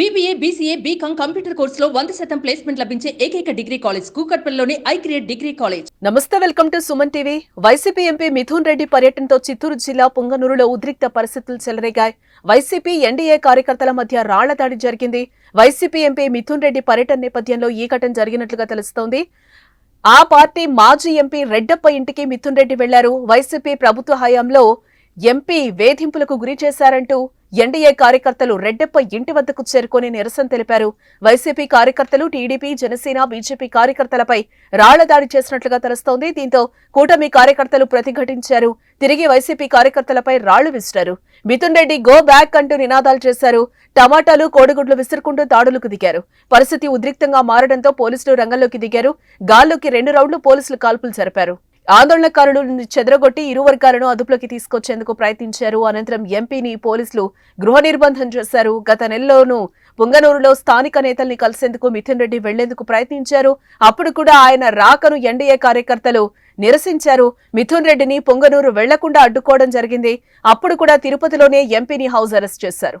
BBA BCA BCom computer కోర్సులో వంద శాతం ప్లేస్మెంట్ లభించే ఏకైక డిగ్రీ కాలేజ్ కూకట్పల్లిలోని ఐ క్రియేట్ డిగ్రీ కాలేజ్ నమస్తే welcome to Suman TV. YCP MP Mithun Reddy పర్యటనతో Chittoor జిల్లా పొంగనూరులో ఉద్రిక్త పరిస్థితులు చెలరేగాయి. వైసీపీ ఎన్డీఏ కార్యకర్తల మధ్య రాళ్ళ దాడి జరిగింది. వైసీపీ ఎంపీ మిథున్ రెడ్డి పర్యటన నేపథ్యంలో ఈ ఘటన జరిగినట్లుగా తెలుస్తోంది. ఆ పార్టీ మాజీ ఎంపీ రెడ్డప్ప ఇంటికి మిథున్ రెడ్డి వెళ్ళారు. వైసీపీ ప్రభుత్వ హయాంలో ఎంపీ వేధింపులకు గురి చేశారంటూ ఎన్డీఏ కార్యకర్తలు రెడ్డెప్ప ఇంటి వద్దకు చేరుకుని నిరసన తెలిపారు. వైసీపీ కార్యకర్తలు టీడీపీ జనసేన బీజేపీ కార్యకర్తలపై రాళ్ళ దాడి చేసినట్లుగా తెలుస్తోంది. దీంతో కూటమి కార్యకర్తలు ప్రతిఘటించారు. తిరిగి వైసీపీ కార్యకర్తలపై రాళ్ళు విసిరారు. మిథున్ రెడ్డి గో బ్యాక్ అంటూ నినాదాలు చేశారు. టమాటాలు కోడిగుడ్లు విసురుకుంటూ దాడులకు దిగారు. పరిస్థితి ఉద్రిక్తంగా మారడంతో పోలీసులు రంగంలోకి దిగారు. గాల్లోకి రెండు రౌండ్లు పోలీసులు కాల్పులు జరిపారు. ఆందోళనకారులను చెదరగొట్టి ఇరు వర్గాలను అదుపులోకి తీసుకొచ్చేందుకు ప్రయత్నించారు. అనంతరం ఎంపీని పోలీసులు గృహ నిర్బంధం చేశారు. గత నెలలోనూ పుంగనూరులో స్థానిక నేతల్ని కలిసేందుకు మిథున్ రెడ్డి వెళ్ళేందుకు ప్రయత్నించారు. అప్పుడు కూడా ఆయన రాకను ఎన్డీఏ కార్యకర్తలు నిరసించారు. మిథున్ రెడ్డిని పొంగనూరు వెళ్ళకుండా అడ్డుకోవడం జరిగింది. అప్పుడు కూడా తిరుపతిలోనే ఎంపీని హౌస్ అరెస్ట్ చేశారు.